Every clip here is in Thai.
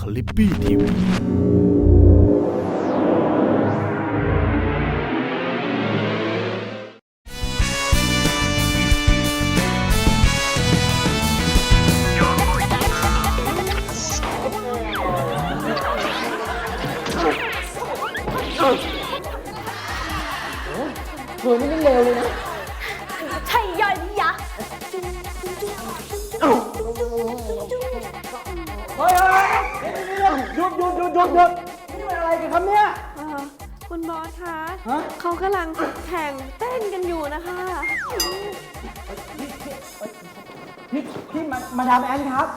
คลิปปี้ทีวีเธอนี่ไม่เลวเลยนะใช่ย่อยยะเฮ้ยเฮ้ย หยุดหยุดหยุดหยุดหยุดนี่มันอะไรกันครับเนี่ย เออคุณบอสคะฮะ เขากำลังแข่งเต้นกันอยู่นะคะ พี่พี่มามาดามแอนครับ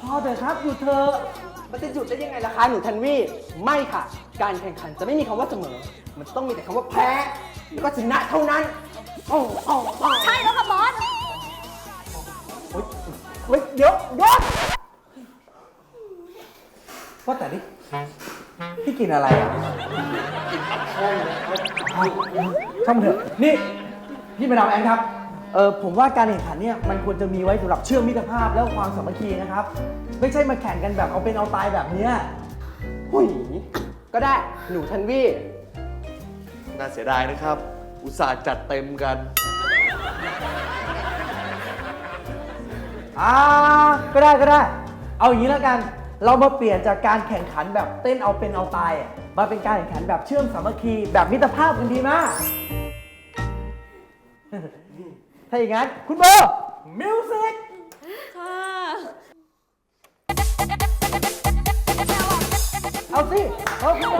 พอเถอะครับหยุดเธอะมันจะหยุดได้ยังไงล่ะคะหนูทันวี่ไม่ค่ะ การแข่งขันจะไม่มีคำว่าเสมอ มันต้องมีแต่คำว่าแพ้แล้วก็ชนะเท่านั้นโอ้โอ้โอ้ใช่ กินอะไรอะช่างมันเถอะ นี่พี่มาดามแอนครับ เออผมว่าการแข่งขันเนี่ยมันควรจะมีไว้สำหรับเชื่อมมิตรภาพและความสามัคคีนะครับ ไม่ใช่มาแข่งกันแบบเอาเป็นเอาตายแบบเนี้ยหุยก็ได้หนูทันวี่น่าเสียดายนะครับ อุตส่าห์จัดเต็มกัน อ่าก็ได้ก็ได้ เอาอย่างนี้แล้วกัน เรามาเปลี่ยนจากการแข่งขันแบบเต้นเอาเป็นเอาตายอะมาเป็นการแข่งขันแบบเชื่อมสามัคคีแบบมิตรภาพกันดีมาก ถ้าอย่างนั้น คุณโบมิวสิก ค่ะเอาสิ เอาคุ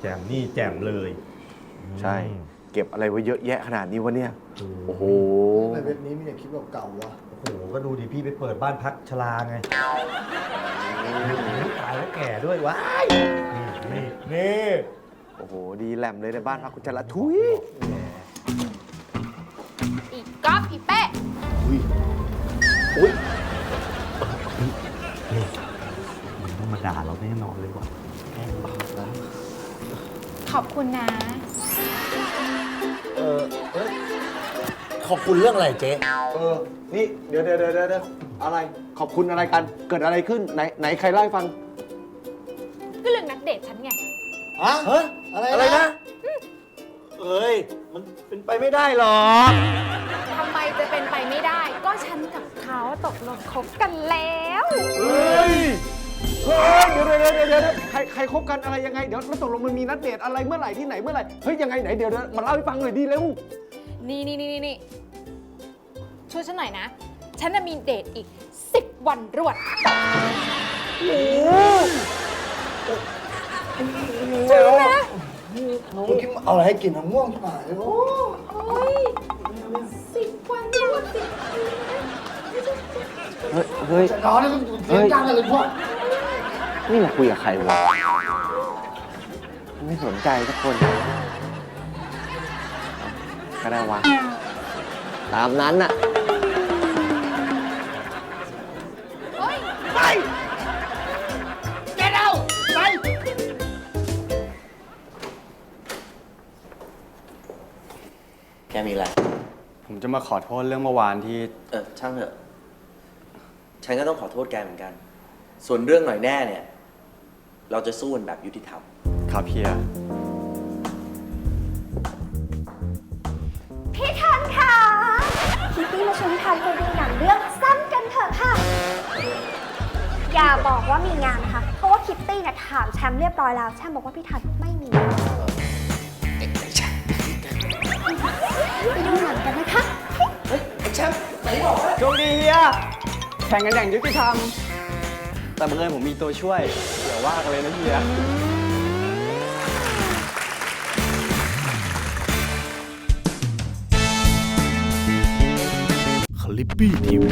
แจมแจมนี่แจมเลยใช่ เก็บอะไรไว้เยอะแยะขนาดนี้วะเนี่ย โอ้โห ในเว็บนี้มีแต่คลิปเก่าๆวะโอ้โห ก็ดูดิพี่ไปเปิดบ้านพักชลาไงตายแล้วแก่ด้วยว้ายนี่นี่นี่โอ้โห ดีแหลมเลยในบ้านพักคุณจระทุยอีกก๊อฟอีเป้มันต้องมาด่าเราแน่นอนเลยว่ะข อบคุณนะ เออเอ้ยขอบคุณเรื่องอะไรเจ๊ เออ นี่ เดี๋ยวเดี๋ยวเดี๋ยวเดี๋ยวอะไร ขอบคุณอะไรกัน เกิดอะไรขึ้น ไหน ไหนใครเล่าให้ฟังก็เรื่องนักเดทฉันไงฮะเฮ้ยอะไรอะไรนะ เอ้ย มันเป็นไปไม่ได้หรอกทำไมจะเป็นไปไม่ได้ ก็ฉันกับเขาตกลงคบกันแล้ว เฮ้ย เฮ้ยเดี๋ยวเดี๋ยวเดี๋ยวเดี๋ยวใครใครคบกันอะไรยังไง เดี๋ยวแล้วตกลงมันมีนัดเดทอะไรเมื่อไหร่ที่ไหนเมื่อไหร่ เฮ้ยยังไงไหนเดี๋ยวเดี๋ยวมาเล่าให้ฟังหน่อยดีเร็ว นี่นี่นี่นี่ช่วยฉันหน่อยนะ ฉันจะมีเดทอีก 10 วันรวดเมื่อกี้เอาอะไรให้กินน้ำง่วงป่ายโอ้โอ้ยสิบวันรวดสิเฮ้ย เฮ้ย จะนอนนี่มันเสียงดังอะไรพวก นี่มาคุยกับใครวะ ไม่สนใจทุกคน ก็ได้วะ ตามนั้นน่ะโอ้ยแกมีอะไร ผมจะมาขอโทษเรื่องเมื่อวานที่เออช่างเถอะ ฉันก็ต้องขอโทษแกเหมือนกัน ส่วนเรื่องหน่อยแน่เนี่ย เราจะสู้กันแบบยุติธรรมขับเฮีย พี่ทันค่ะคิตตี้มาชวนพี่ทันไปดูหนังเรื่องสั้นกันเถอะค่ะ อย่าบอกว่ามีงานนะคะ เพราะว่าคิตตี้เนี่ยถามแชมป์เรียบร้อยแล้วแชมป์บอกว่าพี่ทันไม่มีงานไปดูหนังกันนะคะโชคดีเฮีย แข่งกันอย่างยุติธรรม แต่บังเอิญผมมีตัวช่วยเดี๋ยวว่ากันเลยนะเฮียคลิปปี้ทีวี